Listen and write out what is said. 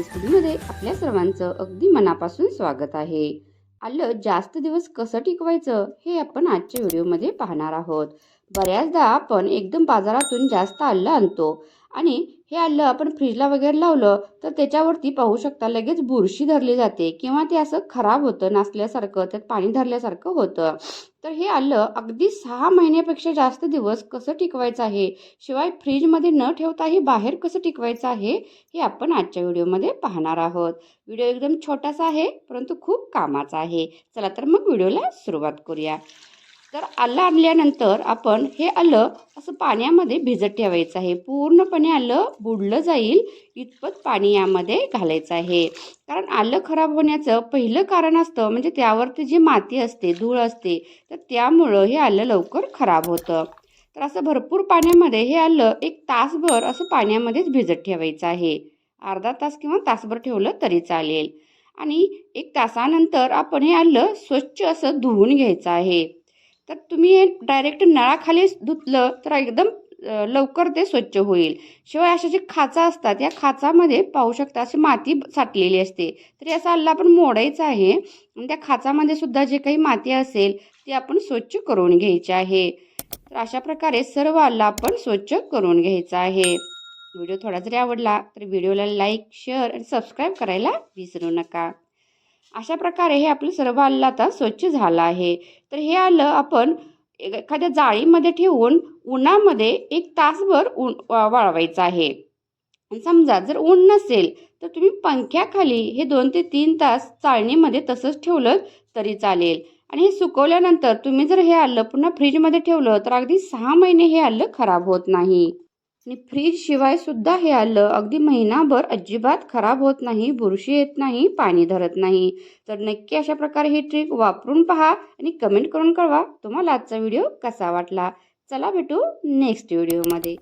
Recipes फूडमध्ये आपल्या सर्वांचं अगदी मनापासून स्वागत आहे. आलं जास्त दिवस कसं टिकवायचं हे आपण आजच्या व्हिडिओमध्ये पाहणार आहोत. बऱ्याचदा आपण एकदम बाजारातून जास्त आलं आणतो. आणि हे आलं आपण फ्रीजला वगैरे लावलं तर त्याच्यावरती पाहू शकता लगेच बुरशी धरली जाते किंवा ते असं खराब होतं नासल्यासारखं त्यात पाणी धरल्यासारखं होतं. तर हे आलं अगदी सहा महिन्यापेक्षा जास्त दिवस कसं टिकवायचं आहे? शिवाय फ्रीजमध्ये न ठेवताही बाहेर कसं टिकवायचं आहे? हे आपण आजच्या व्हिडिओमध्ये पाहणार आहोत. व्हिडिओ एकदम छोटासा आहे परंतु खूप कामाचा आहे. चला तर मग व्हिडिओला सुरुवात करूया. तर आलं आणल्यानंतर आपण हे आलं असं पाण्यामध्ये भिजत ठेवायचं आहे. पूर्णपणे आलं बुडलं जाईल इतपत पाणी यामध्ये घालायचं आहे. कारण आलं खराब होण्याचं पहिलं कारण असतं म्हणजे त्यावरती जी माती असते धूळ असते तर त्यामुळं हे आलं लवकर खराब होतं. तर असं भरपूर पाण्यामध्ये हे आलं एक तासभर असं पाण्यामध्येच भिजत ठेवायचं आहे. अर्धा तास किंवा तासभर ठेवलं तरी चालेल. आणि एक तासानंतर आपण हे आलं स्वच्छ असं धुवून घ्यायचं आहे. तर तुम्ही हे डायरेक्ट नळाखाली धुतलं तर एकदम लवकर ते स्वच्छ होईल. शिवाय अशा जे खाचा असतात या खाचामध्ये पाहू शकता अशी माती साठलेली असते. तर याचा अल्ला आपण मोडायचा आहे. आणि त्या खाचामध्ये सुद्धा जे काही माती असेल ती आपण स्वच्छ करून घ्यायची आहे. तर अशा प्रकारे सर्व अल्ला आपण स्वच्छ करून घ्यायचा आहे. व्हिडिओ थोडा जरी आवडला तर व्हिडिओला लाईक शेअर आणि सबस्क्राईब करायला विसरू नका. अशा प्रकारे हे आपलं सर्व आलं आता स्वच्छ झालं आहे. तर हे आलं आपण एखाद्या जाळीमध्ये ठेवून उन्हामध्ये एक तासभर ऊन वा- वाळवायचं आहे. समजा जर ऊन नसेल तर तुम्ही पंख्याखाली हे दोन ते तीन तास चाळणीमध्ये तसंच ठेवलं तरी चालेल. आणि हे सुकवल्यानंतर तुम्ही जर हे आलं पुन्हा फ्रीजमध्ये ठेवलं तर अगदी सहा महिने हे आलं खराब होत नाही. आणि फ्रीज शिवाय सुद्धा हे आलं. अगदी महिनाभर अजिबात खराब होत नाही बुरशी येत नाही पाणी धरत नाही. तर नक्की अशा प्रकारे ही ट्रिक वापरून पहा आणि कमेंट करून कळवा तुम्हाला आजचा व्हिडिओ कसा वाटला. चला भेटू नेक्स्ट व्हिडिओमध्ये